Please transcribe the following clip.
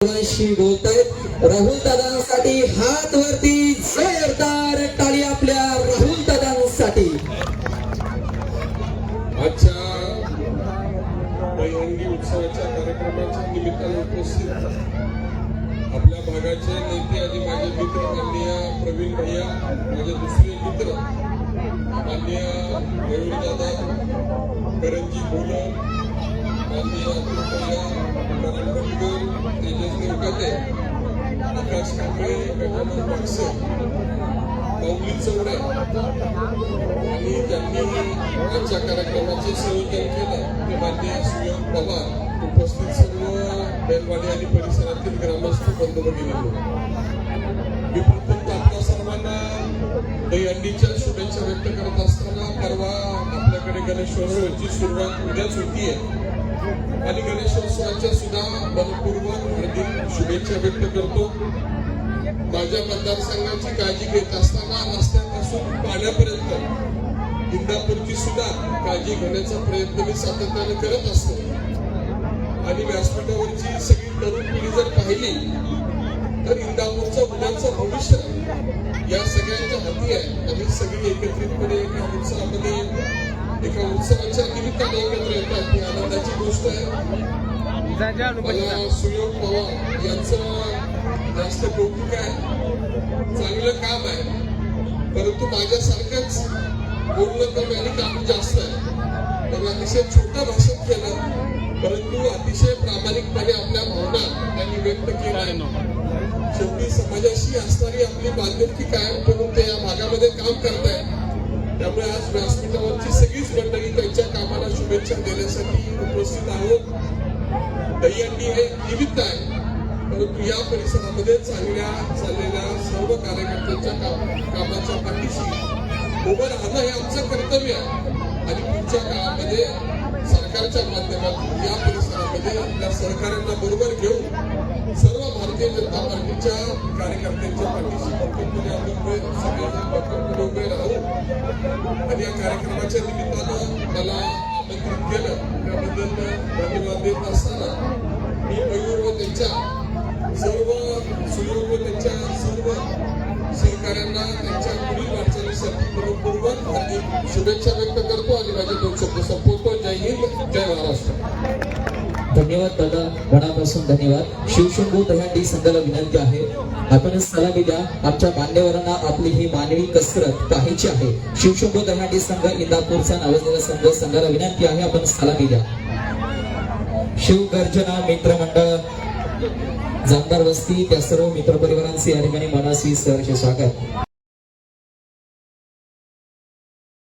सर्वांशी बोलतायत राहुल दादांसाठी हात वरती जोरदार टाळी आपल्या राहुल दादांसाठी. आजच्या दहीहंडी उत्सवाच्या कार्यक्रमाच्या निमित्ताने उपस्थित आपल्या भागाचे नेते आणि माझे मित्र माननीय प्रवीण भैया माझे दुसरे मित्र माननीय दादा करंजी बोलम माननीय अतुल भैया करण बंडगर तेजस देवकाते आकाश कांबळे गजानन बागसे माऊली चौडे आणि त्यांनी आजच्या कार्यक्रमाचे संयोजन केलं ते माननीय सुयोग पवार उपस्थित सर्व बेलवाडी आणि परिसरातील ग्रामस्थ बंधू भगिनी मी प्रथम आपल्या सर्वांना दहीहंडीच्या शुभेच्छा व्यक्त करत असताना परवा आपल्याकडे गणेशोत्सवाची सुरुवात उद्याच होतीये आणि गणेशोत्सवाच्या सुद्धा मनपूर्वक हार्दिक शुभेच्छा व्यक्त करतो. माझ्या मतदारसंघाची काळजी घेत असताना रस्त्यापासून पाण्यापर्यंत इंदापूरची सुद्धा काळजी घेण्याचा प्रयत्न मी सातत्याने करत असतो. आणि व्यासपीठावरची सगळी तरुण पिढी जर पाहिली तर इंदापूरचं मुलांचं भविष्य या सगळ्यांच्या हाती आहे. आणि सगळी एकत्रितपणे एका उत्सवामध्ये एका उत्सवाच्या निमित्ताने एकत्र येतात ही आनंदाची गोष्ट आहे. मला सुयोग पवार यांचं जास्त कौतुक आहे. चांगलं काम आहे. परंतु माझ्यासारखंच बोलणं कमी आणि काम जास्त आहे. त्यांनी अतिशय छोटं भाषण केलं. परंतु अतिशय प्रामाणिकपणे आपल्या भावना त्यांनी व्यक्त केल्या. शेवटी समाजाशी असणारी आपली बांधिलकी कायम ठेवून ते या भागामध्ये काम करतायत. त्यामुळे आज व्यासपीठावरची सगळीच मंडळी त्यांच्या कामाला शुभेच्छा देण्यासाठी उपस्थित आहोत. दहीहंडी हे निमित्त आहे परंतु या परिसरामध्ये चांगल्या चाललेल्या सर्व कार्यकर्त्यांच्या काम- कामाच्या पाठीशी उभं राहणं हे आमचं कर्तव्य आहे. आणि पुढच्या काळामध्ये सरकारच्या माध्यमातून या परिसरामध्ये आपल्या सहकार्यांना बरोबर घेऊन सर्व भारतीय जनता पार्टीच्या कार्यकर्त्यांच्या पाठीशी भक्कमपणे आम्ही उभे सगळेजण उभे राहतो आणि या कार्यक्रमाच्या निमित्तानं मला आमंत्रित केलं त्याबद्दल धन्यवाद देत असताना मी मयूर व त्यांच्या सर्व सुयोग व त्यांच्या सर्व सहकाऱ्यांना त्यांच्या पुढील वाटचालीसाठी मनपूर्वक हार्दिक शुभेच्छा व्यक्त करतो आणि माझे दोन शब्द संपवतो जय हिंद जय महाराष्ट्र धन्यवाद दादा. मनापासून धन्यवाद. शिवशंभू दह्यांडी संघाला विनंती आहे. आपण सलामी द्या. आमच्या मान्यवरांना आपली ही मानवी कसरत पाहायची आहे. शिवशंभू दह्यांडी संघ इंदापूरचा नावाजलेला संघ संघाला विनंती आहे. आपण सलामी द्या. शिवगर्जना मित्रमंडळ जामदार वस्ती त्या सर्व मित्रपरिवारांचे या ठिकाणी मनासी सहर्ष स्वागत.